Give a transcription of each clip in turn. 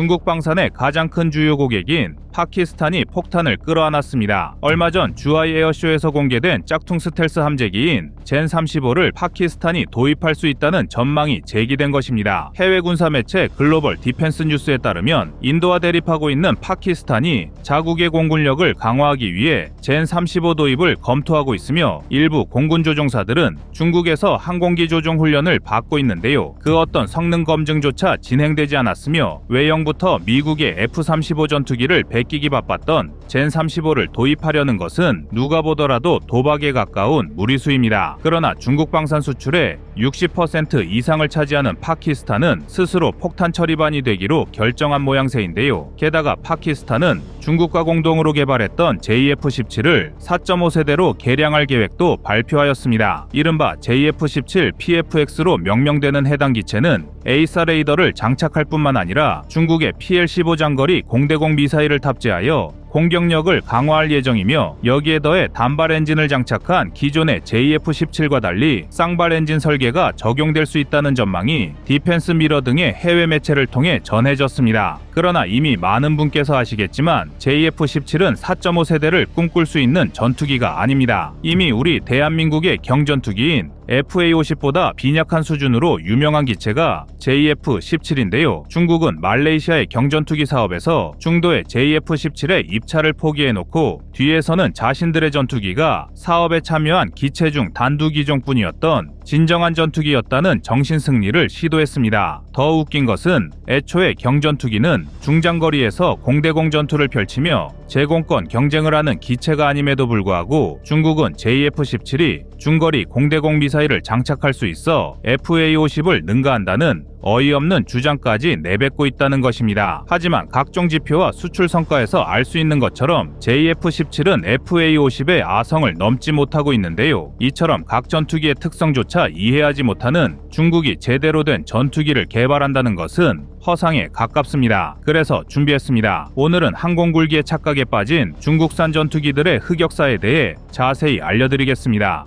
중국 방산의 가장 큰 주요 고객인 파키스탄이 폭탄을 끌어안았습니다. 얼마 전 주하이 에어쇼에서 공개된 짝퉁 스텔스 함재기인 젠 35를 파키스탄이 도입할 수 있다는 전망이 제기된 것입니다. 해외 군사 매체 글로벌 디펜스 뉴스에 따르면 인도와 대립하고 있는 파키스탄이 자국의 공군력을 강화하기 위해 젠35 도입을 검토하고 있으며 일부 공군 조종사들은 중국에서 항공기 조종 훈련을 받고 있는데요. 그 어떤 성능 검증조차 진행되지 않았으며 외형부터 미국의 F-35 전투기를 베끼기 바빴던 젠 35를 도입하려는 것은 누가 보더라도 도박에 가까운 무리수입니다. 그러나 중국 방산 수출의 60% 이상을 차지하는 파키스탄은 스스로 폭탄 처리반이 되기로 결정한 모양새인데요. 게다가 파키스탄은 중국과 공동으로 개발했던 JF-17을 4.5세대로 개량할 계획도 발표하였습니다. 이른바 JF-17 PFX로 명명되는 해당 기체는 에이사 레이더를 장착할 뿐만 아니라 중국의 PL-15 장거리 공대공 미사일을 탑재하여 공격력을 강화할 예정이며 여기에 더해 단발 엔진을 장착한 기존의 JF-17과 달리 쌍발 엔진 설계가 적용될 수 있다는 전망이 디펜스 미러 등의 해외 매체를 통해 전해졌습니다. 그러나 이미 많은 분께서 아시겠지만 JF-17은 4.5 세대를 꿈꿀 수 있는 전투기가 아닙니다. 이미 우리 대한민국의 경전투기인 FA-50보다 빈약한 수준으로 유명한 기체가 JF-17인데요. 중국은 말레이시아의 경전투기 사업에서 중도의 JF-17의 입찰을 포기해놓고 뒤에서는 자신들의 전투기가 사업에 참여한 기체 중 단두기종뿐이었던 진정한 전투기였다는 정신 승리를 시도했습니다. 더 웃긴 것은 애초에 경전투기는 중장거리에서 공대공 전투를 펼치며 제공권 경쟁을 하는 기체가 아님에도 불구하고 중국은 JF-17이 중거리 공대공 미사일을 장착할 수 있어 FA-50을 능가한다는 어이없는 주장까지 내뱉고 있다는 것입니다. 하지만 각종 지표와 수출 성과에서 알 수 있는 것처럼 JF-17은 FA-50의 아성을 넘지 못하고 있는데요. 이처럼 각 전투기의 특성조차 이해하지 못하는 중국이 제대로 된 전투기를 개발한다는 것은 허상에 가깝습니다. 그래서 준비했습니다. 오늘은 항공굴기의 착각에 빠진 중국산 전투기들의 흑역사에 대해 자세히 알려드리겠습니다.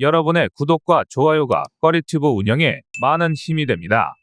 여러분의 구독과 좋아요가 꺼리튜브 운영에 많은 힘이 됩니다.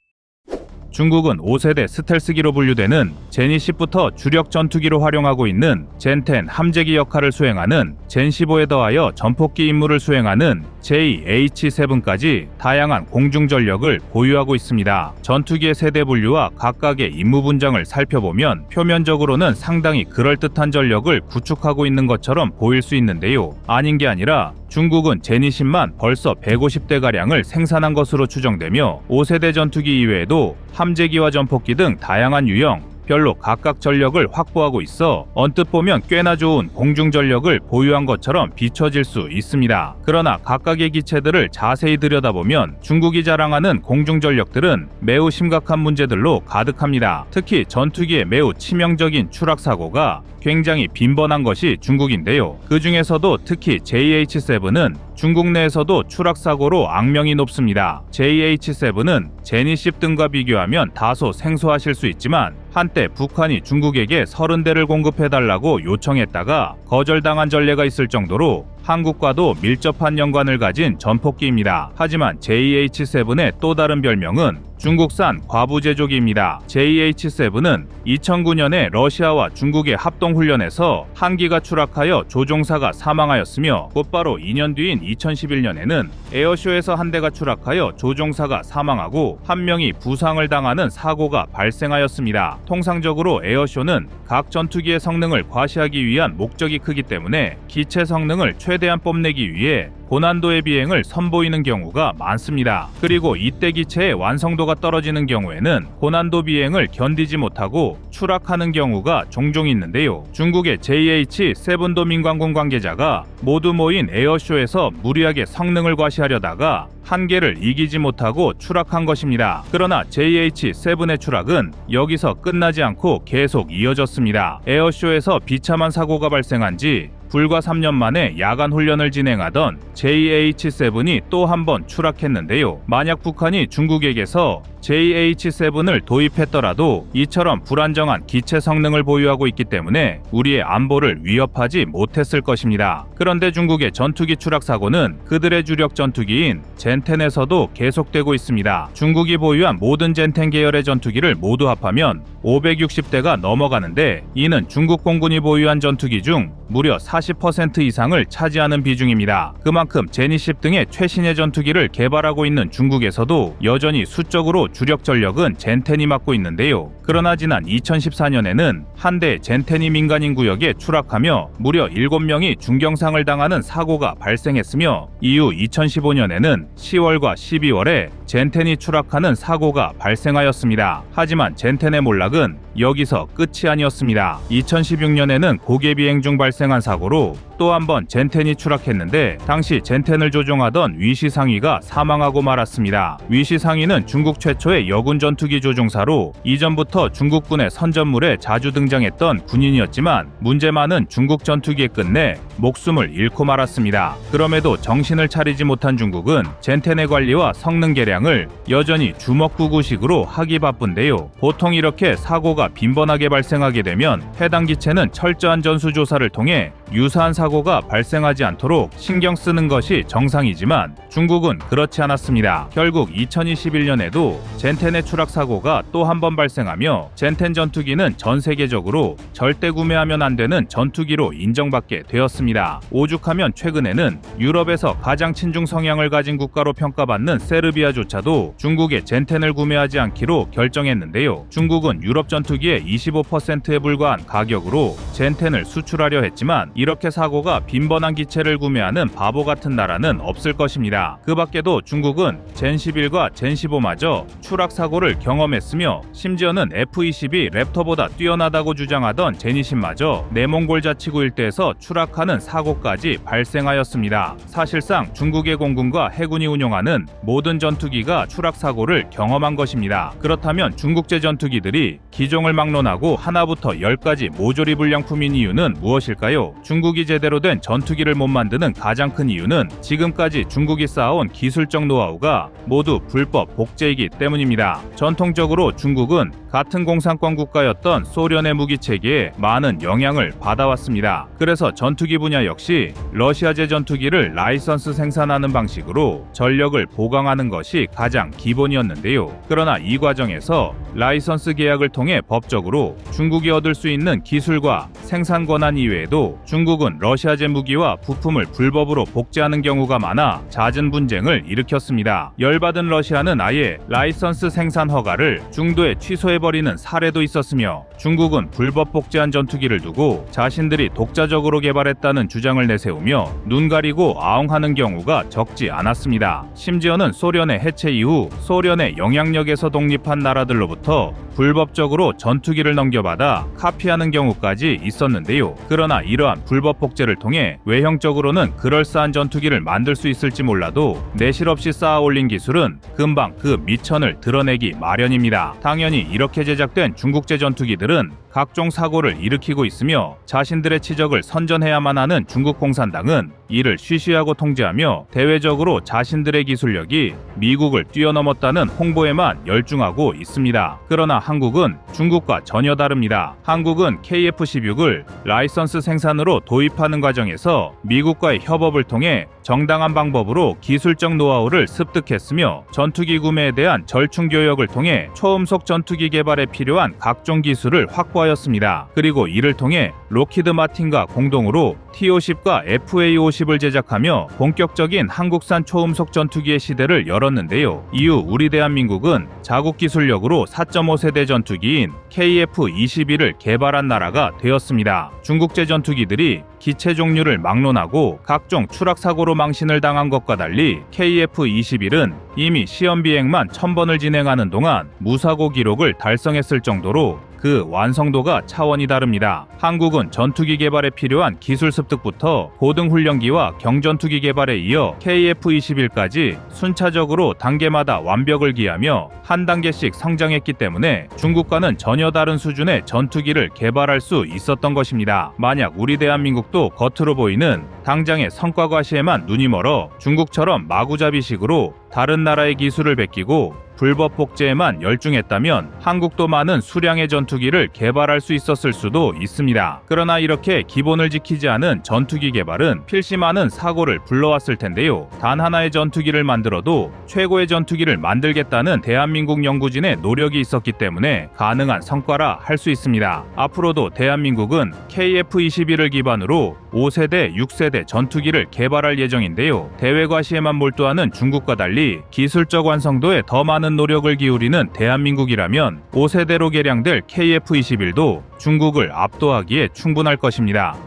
중국은 5세대 스텔스기로 분류되는 제니10부터 주력 전투기로 활용하고 있는 젠10 함재기 역할을 수행하는 젠15에 더하여 전폭기 임무를 수행하는 JH7까지 다양한 공중 전력을 보유하고 있습니다. 전투기의 세대 분류와 각각의 임무 분장을 살펴보면 표면적으로는 상당히 그럴듯한 전력을 구축하고 있는 것처럼 보일 수 있는데요. 아닌 게 아니라 중국은 제니10만 벌써 150대가량을 생산한 것으로 추정되며 5세대 전투기 이외에도 함재기와 전폭기 등 다양한 유형, 별로 각각 전력을 확보하고 있어 언뜻 보면 꽤나 좋은 공중 전력을 보유한 것처럼 비춰질 수 있습니다. 그러나 각각의 기체들을 자세히 들여다보면 중국이 자랑하는 공중 전력들은 매우 심각한 문제들로 가득합니다. 특히 전투기의 매우 치명적인 추락 사고가 굉장히 빈번한 것이 중국인데요. 그 중에서도 특히 JH7은 중국 내에서도 추락 사고로 악명이 높습니다. JH7은 제니10 등과 비교하면 다소 생소하실 수 있지만 한때 북한이 중국에게 30대를 공급해달라고 요청했다가 거절당한 전례가 있을 정도로 한국과도 밀접한 연관을 가진 전폭기입니다. 하지만 JH7의 또 다른 별명은 중국산 과부 제조기입니다. JH7은 2009년에 러시아와 중국의 합동 훈련에서 한 기가 추락하여 조종사가 사망하였으며 곧바로 2년 뒤인 2011년에는 에어쇼에서 한 대가 추락하여 조종사가 사망하고 한 명이 부상을 당하는 사고가 발생하였습니다. 통상적으로 에어쇼는 각 전투기의 성능을 과시하기 위한 목적이 크기 때문에 기체 성능을 최대한 뽐내기 위해 고난도의 비행을 선보이는 경우가 많습니다. 그리고 이때 기체의 완성도가 떨어지는 경우에는 고난도 비행을 견디지 못하고 추락하는 경우가 종종 있는데요. 중국의 JH7도 민관군 관계자가 모두 모인 에어쇼에서 무리하게 성능을 과시하려다가 한계를 이기지 못하고 추락한 것입니다. 그러나 JH7의 추락은 여기서 끝나지 않고 계속 이어졌습니다. 에어쇼에서 비참한 사고가 발생한 지 불과 3년 만에 야간 훈련을 진행하던 JH-7이 또 한 번 추락했는데요. 만약 북한이 중국에게서 JH-7을 도입했더라도 이처럼 불안정한 기체 성능을 보유하고 있기 때문에 우리의 안보를 위협하지 못했을 것입니다. 그런데 중국의 전투기 추락 사고는 그들의 주력 전투기인 젠텐에서도 계속되고 있습니다. 중국이 보유한 모든 젠텐 계열의 전투기를 모두 합하면 560대가 넘어가는데 이는 중국 공군이 보유한 전투기 중 무려 40% 이상을 차지하는 비중입니다. 그만큼 제니십 등의 최신의 전투기를 개발하고 있는 중국에서도 여전히 수적으로 주력 전력은 젠텐이 맡고 있는데요. 그러나 지난 2014년에는 한 대 젠텐이 민간인 구역에 추락하며 무려 7명이 중경상을 당하는 사고가 발생했으며 이후 2015년에는 10월과 12월에 젠텐이 추락하는 사고가 발생하였습니다. 하지만 젠텐의 몰락은 여기서 끝이 아니었습니다. 2016년에는 고개 비행 중 발생한 사고로 정보로 또 한 번 젠텐이 추락했는데 당시 젠텐을 조종하던 위시 상위가 사망하고 말았습니다. 위시 상위는 중국 최초의 여군 전투기 조종사로 이전부터 중국군의 선전물에 자주 등장했던 군인이었지만 문제 많은 중국 전투기에 끝내 목숨을 잃고 말았습니다. 그럼에도 정신을 차리지 못한 중국은 젠텐의 관리와 성능 개량을 여전히 주먹구구식으로 하기 바쁜데요. 보통 이렇게 사고가 빈번하게 발생하게 되면 해당 기체는 철저한 전수 조사를 통해 유사한 사고 가 발생하지 않도록 신경 쓰는 것이 정상이지만 중국은 그렇지 않았습니다. 결국 2021년에도 젠텐의 추락 사고가 또 한 번 발생하며 젠텐 전투기는 전 세계적으로 절대 구매하면 안 되는 전투기로 인정받게 되었습니다. 오죽하면 최근에는 유럽에서 가장 친중 성향을 가진 국가로 평가받는 세르비아조차도 중국의 젠텐을 구매하지 않기로 결정했는데요. 중국은 유럽 전투기의 25%에 불과한 가격으로 젠텐을 수출하려 했지만 이렇게 사고 가 빈번한 기체를 구매하는 바보 같은 나라는 없을 것입니다. 그 밖에도 중국은 젠11과 젠15마저 추락 사고를 경험했으며 심지어는 F-22 랩터보다 뛰어나다고 주장하던 제니신마저 내몽골 자치구 일대에서 추락하는 사고까지 발생하였습니다. 사실상 중국의 공군과 해군이 운용하는 모든 전투기가 추락 사고를 경험한 것입니다. 그렇다면 중국제 전투기들이 기종을 막론하고 하나부터 열까지 모조리 불량품인 이유는 무엇일까요? 중국이 제대로 된 전투기를 못 만드는 가장 큰 이유는 지금까지 중국이 쌓아온 기술적 노하우가 모두 불법 복제이기 때문입니다. 전통적으로 중국은 같은 공산권 국가였던 소련의 무기 체계에 많은 영향을 받아왔습니다. 그래서 전투기 분야 역시 러시아제 전투기를 라이선스 생산하는 방식으로 전력을 보강하는 것이 가장 기본이었는데요. 그러나 이 과정에서 라이선스 계약을 통해 법적으로 중국이 얻을 수 있는 기술과 생산 권한 이외에도 중국은 러시아제 무기와 부품을 불법으로 복제하는 경우가 많아 잦은 분쟁을 일으켰습니다. 열받은 러시아는 아예 라이선스 생산 허가를 중도에 취소해 버리는 사례도 있었으며 중국은 불법 복제한 전투기를 두고 자신들이 독자적으로 개발했다는 주장을 내세우며 눈 가리고 아웅하는 경우가 적지 않았습니다. 심지어는 소련의 해체 이후 소련의 영향력에서 독립한 나라들로부터 불법적으로 전투기를 넘겨받아 카피하는 경우까지 있었는데요. 그러나 이러한 불법 복제를 통해 외형적으로는 그럴싸한 전투기를 만들 수 있을지 몰라도 내실 없이 쌓아 올린 기술은 금방 그 미천을 드러내기 마련입니다. 당연히 이렇게 제작된 중국제 전투기들은 각종 사고를 일으키고 있으며 자신들의 치적을 선전해야만 하는 중국 공산당은 이를 쉬쉬하고 통제하며 대외적으로 자신들의 기술력이 미국을 뛰어넘었다는 홍보에만 열중하고 있습니다. 그러나 한국은 중국과 전혀 다릅니다. 한국은 KF-16을 라이선스 생산으로 도입하는 과정에서 미국과의 협업을 통해 정당한 방법으로 기술적 노하우를 습득했으며 전투기 구매에 대한 절충 교역을 통해 초음속 전투기 개 발에 필요한 각종 기술을 확보하였습니다. 그리고 이를 통해 로키드 마틴과 공동으로 T-50과 FA-50을 제작하며 본격적인 한국산 초음속 전투기의 시대를 열었는데요. 이후 우리 대한민국은 자국 기술력으로 4.5세대 전투기인 KF-21을 개발한 나라가 되었습니다. 중국제 전투기들이 기체 종류를 막론하고 각종 추락 사고로 망신을 당한 것과 달리 KF-21은 이미 시험 비행만 1000번을 진행하는 동안 무사고 기록을 달성했을 정도로 그 완성도가 차원이 다릅니다. 한국은 전투기 개발에 필요한 기술 습득부터 고등 훈련기와 경전투기 개발에 이어 KF-21까지 순차적으로 단계마다 완벽을 기하며 한 단계씩 성장했기 때문에 중국과는 전혀 다른 수준의 전투기를 개발할 수 있었던 것입니다. 만약 우리 대한민국도 겉으로 보이는 당장의 성과 과시에만 눈이 멀어 중국처럼 마구잡이식으로 다른 나라의 기술을 베끼고 불법 복제에만 열중했다면 한국도 많은 수량의 전투기를 개발할 수 있었을 수도 있습니다. 그러나 이렇게 기본을 지키지 않은 전투기 개발은 필시 많은 사고를 불러왔을 텐데요. 단 하나의 전투기를 만들어도 최고의 전투기를 만들겠다는 대한민국 연구진의 노력이 있었기 때문에 가능한 성과라 할 수 있습니다. 앞으로도 대한민국은 KF-21을 기반으로 5세대, 6세대 전투기를 개발할 예정인데요. 대외 과시에만 몰두하는 중국과 달리 기술적 완성도에 더 많은 노력을 기울이는 대한민국이라면 5세대로 개량될 KF-21도 중국을 압도하기에 충분할 것입니다.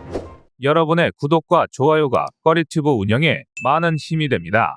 여러분의 구독과 좋아요가 꺼리튜브 운영에 많은 힘이 됩니다.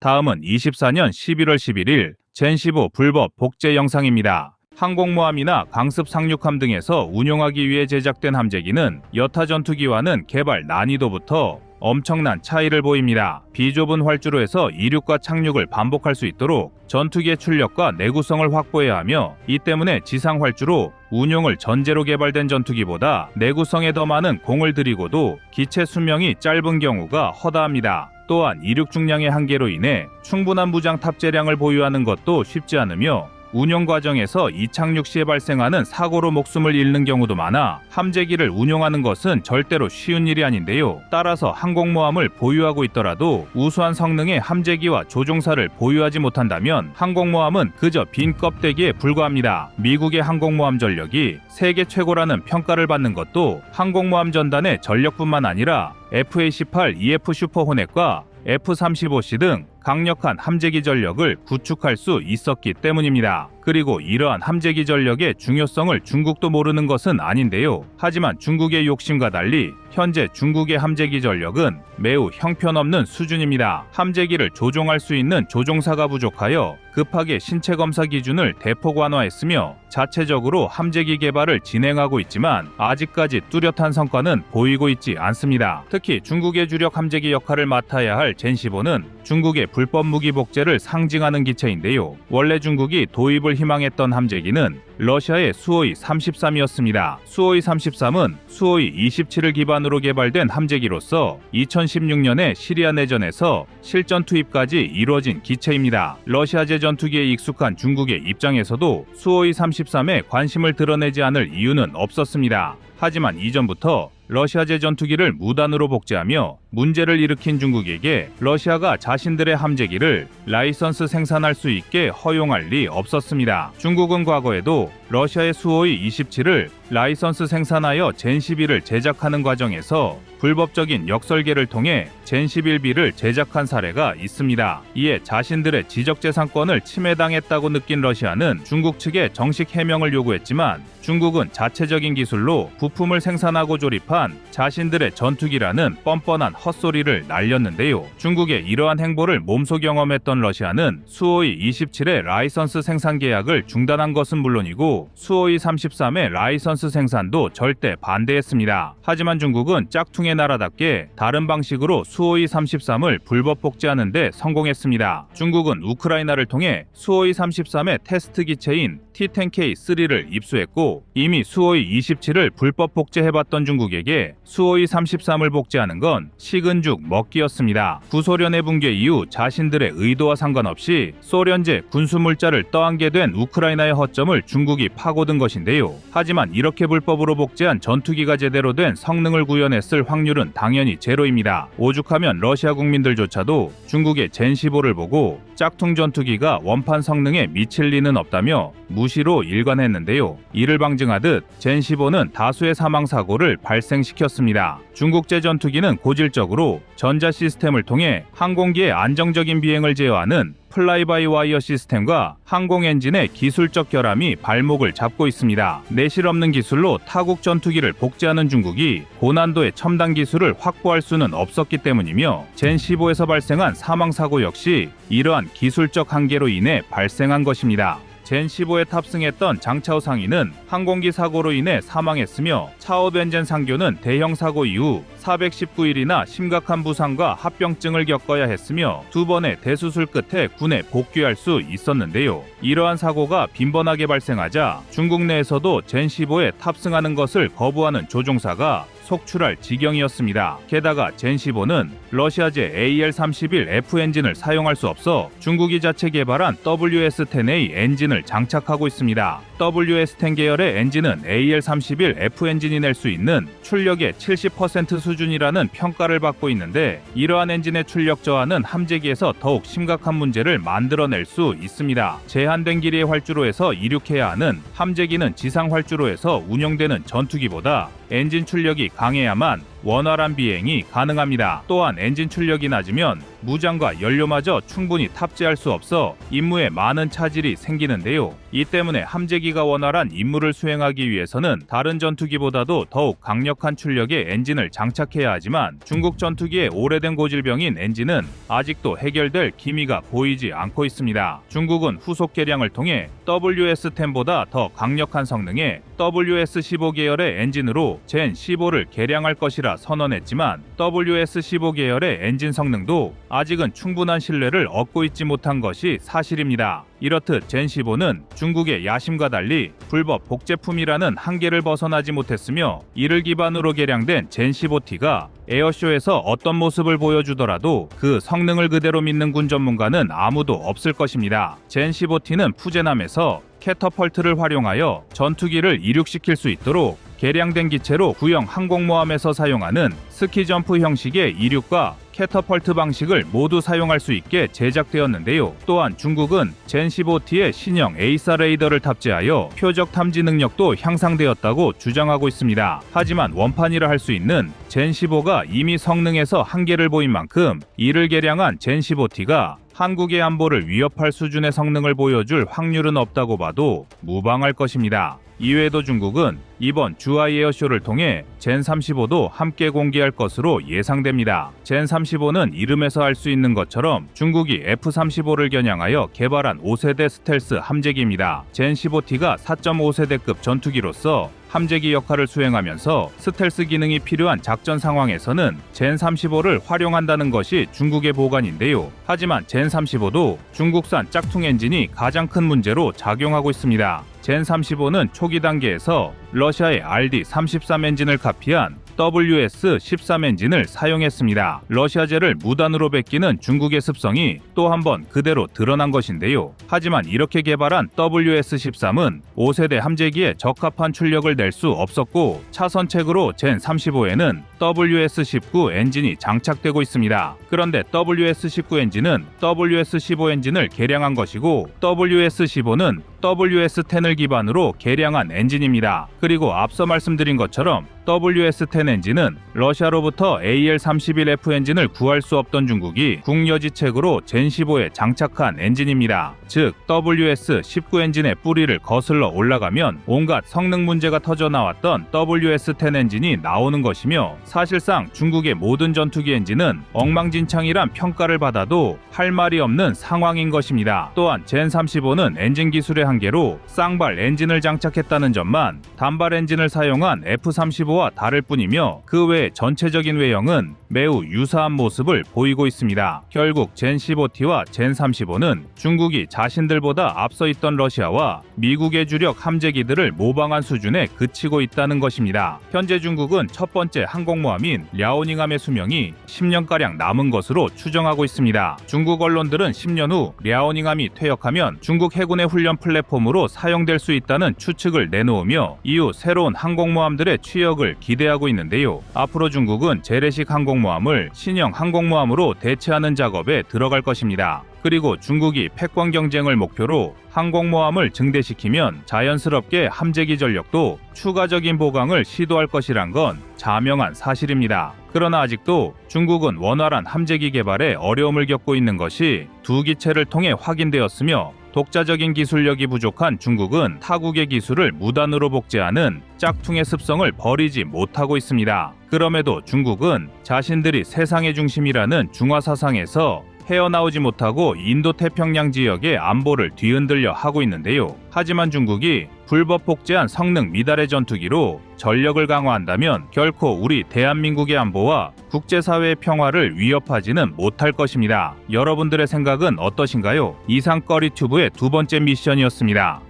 다음은 24년 11월 11일 젠15 불법 복제 영상입니다. 항공모함이나 강습 상륙함 등에서 운용하기 위해 제작된 함재기는 여타 전투기와는 개발 난이도부터 엄청난 차이를 보입니다. 비좁은 활주로 에서 이륙과 착륙을 반복할 수 있도록 전투기의 출력과 내구성을 확보해야 하며 이 때문에 지상 활주로 운용을 전제로 개발된 전투기보다 내구성에 더 많은 공을 들이고도 기체 수명이 짧은 경우가 허다합니다. 또한 이륙 중량의 한계로 인해 충분한 무장 탑재량을 보유하는 것도 쉽지 않으며 운용 과정에서 이착륙 시에 발생하는 사고로 목숨을 잃는 경우도 많아 함재기를 운용하는 것은 절대로 쉬운 일이 아닌데요. 따라서 항공모함을 보유하고 있더라도 우수한 성능의 함재기와 조종사를 보유하지 못한다면 항공모함은 그저 빈 껍데기에 불과합니다. 미국의 항공모함 전력이 세계 최고라는 평가를 받는 것도 항공모함 전단의 전력뿐만 아니라 F-18 EF 슈퍼 호넷과 F-35C 등 강력한 함재기 전력을 구축할 수 있었기 때문입니다. 그리고 이러한 함재기 전력의 중요성을 중국도 모르는 것은 아닌데요. 하지만 중국의 욕심과 달리 현재 중국의 함재기 전력은 매우 형편없는 수준입니다. 함재기를 조종할 수 있는 조종사가 부족하여 급하게 신체 검사 기준을 대폭 완화했으며 자체적으로 함재기 개발을 진행하고 있지만 아직까지 뚜렷한 성과는 보이고 있지 않습니다. 특히 중국의 주력 함재기 역할을 맡아야 할 젠15는 중국의 불법 무기 복제를 상징하는 기체인데요. 원래 중국이 도입을 희망했던 함재기는 러시아의 수호이 33이었습니다. 수호이 33은 수호이 27을 기반으로 개발된 함재기로서 2016년에 시리아 내전에서 실전 투입까지 이루어진 기체입니다. 러시아제 전투기에 익숙한 중국의 입장에서도 수호이 33에 관심을 드러내지 않을 이유는 없었습니다. 하지만 이전부터 러시아제 전투기를 무단으로 복제하며 문제를 일으킨 중국에게 러시아가 자신들의 함재기를 라이선스 생산할 수 있게 허용할 리 없었습니다. 중국은 과거에도 러시아의 수호이 27을 라이선스 생산하여 젠 11을 제작하는 과정에서 불법적인 역설계를 통해 젠11B를 제작한 사례가 있습니다. 이에 자신들의 지적재산권을 침해당했다고 느낀 러시아는 중국 측에 정식 해명을 요구했지만 중국은 자체적인 기술로 부품을 생산하고 조립한 자신들의 전투기라는 뻔뻔한 헛소리를 날렸는데요. 중국의 이러한 행보를 몸소 경험했던 러시아는 수호이 27의 라이선스 생산 계약을 중단한 것은 물론이고 수호이 33의 라이선스 생산도 절대 반대했습니다. 하지만 중국은 짝퉁의 나라답게 다른 방식으로 수호이 33을 불법 복제하는 데 성공했습니다. 중국은 우크라이나를 통해 수호이 33의 테스트 기체인 T-10K3를 입수했고 이미 수호이 27을 불법 복제해봤던 중국에게 수호이 33을 복제하는 건 식은 죽 먹기였습니다. 구소련의 붕괴 이후 자신들의 의도와 상관없이 소련제 군수물자를 떠안게 된 우크라이나의 허점을 중국이 파고든 것인데요. 하지만 이렇게 불법으로 복제한 전투기가 제대로 된 성능을 구현했을 확률 은 당연히 제로입니다. 오죽하면 러시아 국민들조차도 중국의 젠15를 보고 짝퉁 전투기가 원판 성능에 미칠 리는 없다며 무시로 일관했는데요. 이를 방증하듯 젠15는 다수의 사망 사고를 발생시켰습니다. 중국제 전투기는 고질적으로 전자 시스템을 통해 항공기의 안정적인 비행을 제어하는 플라이바이 와이어 시스템과 항공 엔진의 기술적 결함이 발목을 잡고 있습니다. 내실 없는 기술로 타국 전투기를 복제하는 중국이 고난도의 첨단 기술을 확보할 수는 없었기 때문이며 젠15에서 발생한 사망 사고 역시 이러한 기술적 한계로 인해 발생한 것입니다. 젠 15에 탑승했던 장차오 상인은 항공기 사고로 인해 사망했으며 차오 벤젠 상교는 대형 사고 이후 419일이나 심각한 부상과 합병증을 겪어야 했으며 두 번의 대수술 끝에 군에 복귀할 수 있었는데요. 이러한 사고가 빈번하게 발생하자 중국 내에서도 젠 15에 탑승하는 것을 거부하는 조종사가 속출할 지경이었습니다. 게다가 젠15는 러시아제 AL-31F 엔진을 사용할 수 없어 중국이 자체 개발한 WS-10A 엔진을 장착하고 있습니다. WS-10 계열의 엔진은 AL-31F 엔진이 낼 수 있는 출력의 70% 수준이라는 평가를 받고 있는데 이러한 엔진의 출력 저하는 함재기에서 더욱 심각한 문제를 만들어낼 수 있습니다. 제한된 길이의 활주로에서 이륙해야 하는 함재기는 지상 활주로에서 운영되는 전투기보다 엔진 출력이 강해야만 원활한 비행이 가능합니다. 또한 엔진 출력이 낮으면 무장과 연료마저 충분히 탑재할 수 없어 임무에 많은 차질이 생기는데요. 이 때문에 함재기가 원활한 임무를 수행하기 위해서는 다른 전투기보다도 더욱 강력한 출력의 엔진을 장착해야 하지만 중국 전투기의 오래된 고질병인 엔진은 아직도 해결될 기미가 보이지 않고 있습니다. 중국은 후속 개량을 통해 WS-10보다 더 강력한 성능의 WS-15 계열의 엔진으로 젠 15를 개량할 것이라 선언했지만 WS-15 계열의 엔진 성능도 아직은 충분한 신뢰를 얻고 있지 못한 것이 사실입니다. 이렇듯 젠15는 중국의 야심과 달리 불법 복제품이라는 한계를 벗어나지 못했으며 이를 기반으로 개량된 젠15T가 에어쇼에서 어떤 모습을 보여주더라도 그 성능을 그대로 믿는 군 전문가는 아무도 없을 것입니다. 젠15T는 푸제남에서 캐터펄트를 활용하여 전투기를 이륙시킬 수 있도록 개량된 기체로 구형 항공모함에서 사용하는 스키점프 형식의 이륙과 캐터펄트 방식을 모두 사용할 수 있게 제작되었는데요. 또한 중국은 젠15T의 신형 에이사 레이더를 탑재하여 표적 탐지 능력도 향상되었다고 주장하고 있습니다. 하지만 원판이라 할 수 있는 젠15가 이미 성능에서 한계를 보인 만큼 이를 개량한 젠15T가 한국의 안보를 위협할 수준의 성능을 보여줄 확률은 없다고 봐도 무방할 것입니다. 이외에도 중국은 이번 주아이 에어쇼를 통해 젠35도 함께 공개할 것으로 예상됩니다. 젠35는 이름에서 알 수 있는 것처럼 중국이 F-35를 겨냥하여 개발한 5세대 스텔스 함재기입니다. 젠15T가 4.5세대급 전투기로서 함재기 역할을 수행하면서 스텔스 기능이 필요한 작전 상황에서는 젠35를 활용한다는 것이 중국의 보관인데요. 하지만 젠35도 중국산 짝퉁 엔진이 가장 큰 문제로 작용하고 있습니다. 젠35는 초기 단계에서 러시아의 RD-33 엔진을 카피한 WS-13 엔진을 사용했습니다. 러시아제를 무단으로 베끼는 중국의 습성이 또 한 번 그대로 드러난 것인데요. 하지만 이렇게 개발한 WS-13은 5세대 함재기에 적합한 출력을 낼 수 없었고 차선책으로 젠 35에는 WS-19 엔진이 장착되고 있습니다. 그런데 WS-19 엔진은 WS-15 엔진을 개량한 것이고 WS-15는 WS-10을 기반으로 개량한 엔진입니다. 그리고 앞서 말씀드린 것처럼 WS-10 엔진은 러시아로부터 AL-31F 엔진을 구할 수 없던 중국이 국여지책으로 젠15에 장착한 엔진입니다. 즉 WS-19 엔진의 뿌리를 거슬러 올라가면 온갖 성능 문제가 터져 나왔던 WS-10 엔진이 나오는 것이며 사실상 중국의 모든 전투기 엔진은 엉망진창이란 평가를 받아도 할 말이 없는 상황인 것입니다. 또한 젠35는 엔진 기술의 한계로 쌍발 엔진을 장착했다는 점만 단발 엔진을 사용한 F-35와 다를 뿐이며 그 외 전체적인 외형은 매우 유사한 모습을 보이고 있습니다. 결국 젠15T와 젠35는 중국이 자신들보다 앞서 있던 러시아와 미국의 주력 함재기들을 모방한 수준에 그치고 있다는 것입니다. 현재 중국은 첫 번째 항공모함인 랴오닝함의 수명이 10년가량 남은 것으로 추정하고 있습니다. 중국 언론들은 10년 후 랴오닝함이 퇴역하면 중국 해군의 훈련 플랫폼으로 사용될 수 있다는 추측을 내놓으며 이후 새로운 항공모함들의 취역을 기대하고 있는데요. 앞으로 중국은 재래식 항공 모함을 신형 항공모함으로 대체하는 작업에 들어갈 것입니다. 그리고 중국이 패권 경쟁을 목표로 항공모함을 증대시키면 자연스럽게 함재기 전력도 추가적인 보강을 시도할 것이란 건 자명한 사실입니다. 그러나 아직도 중국은 원활한 함재기 개발에 어려움을 겪고 있는 것이 두 기체를 통해 확인되었으며 독자적인 기술력이 부족한 중국은 타국의 기술을 무단으로 복제하는 짝퉁의 습성을 버리지 못하고 있습니다. 그럼에도 중국은 자신들이 세상의 중심이라는 중화 사상에서 헤어나오지 못하고 인도 태평양 지역의 안보를 뒤흔들려 하고 있는데요. 하지만 중국이 불법 복제한 성능 미달의 전투기로 전력을 강화한다면 결코 우리 대한민국의 안보와 국제사회의 평화를 위협하지는 못할 것입니다. 여러분들의 생각은 어떠신가요? 이상 꺼리튜브의 두 번째 미션이었습니다.